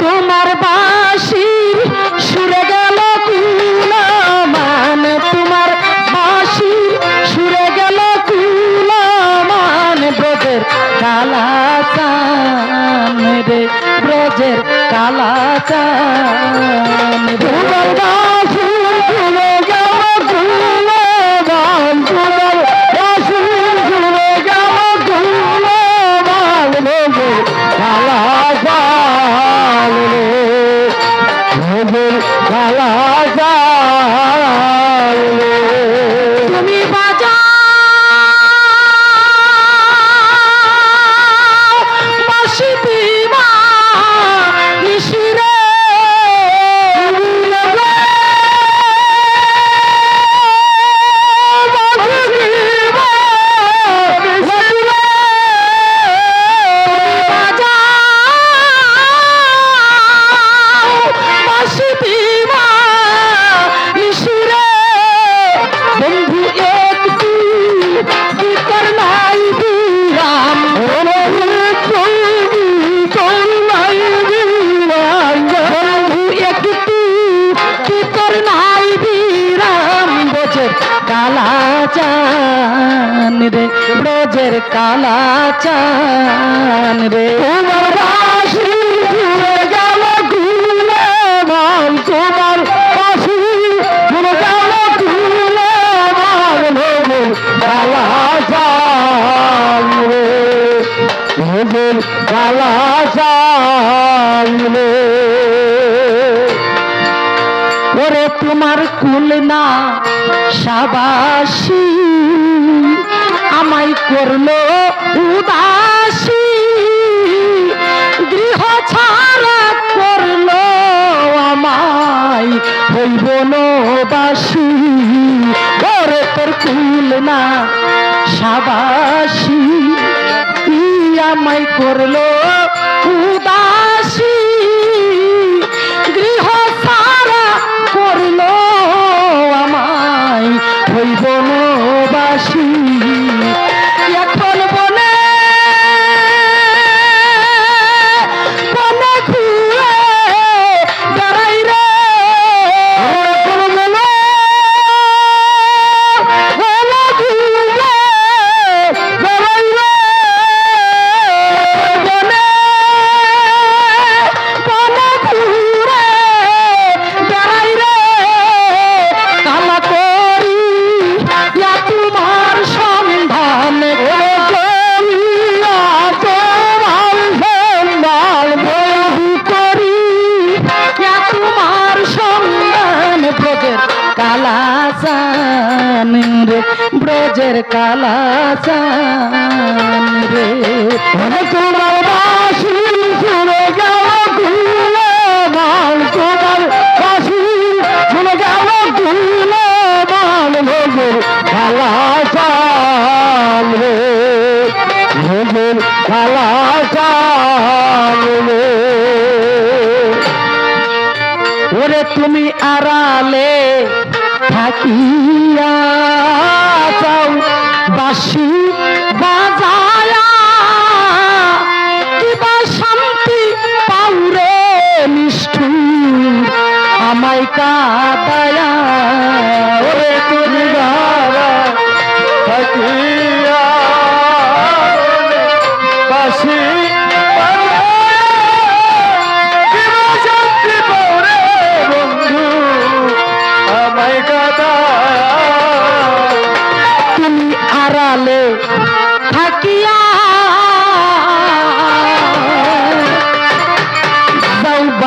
তোমার বাসি সুরে গেল কুলমান। তোমার বাঁশির সুরে গেল কুলমান। ব্রজের কালা চান রে, ব্রজের কালা চান ব্রজের কালা চান রে ব্রজের কালা চান রে। তোমার সাবাসী, আমায় করল উদাসী। গৃহ ছাড়া করল আমায় হইব নবাসী। ওরে তোর কুল না, সাবাসী। আমায় করল উদাসী। ব্রজের কালা চান রে। ওরে তোমার বাসি শুনে গেল ঘুরে তোমার বাসি শুনে গেল ঘুরে ভোগের কালা চান রে। ভোগের কালা চান রে। ওরে তুমি আড়ালে থাকিয়া বাসি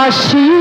বাসি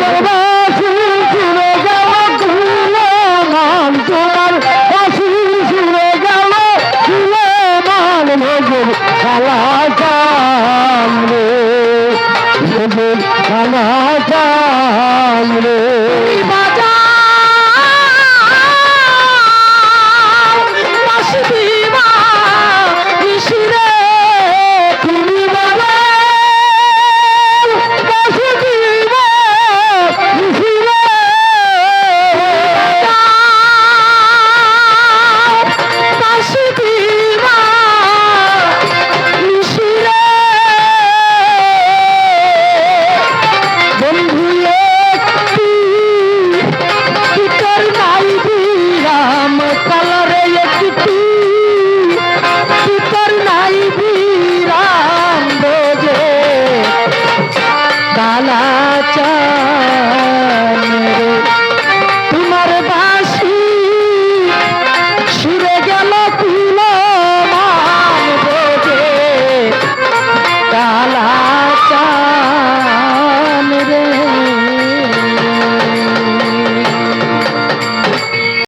Baba.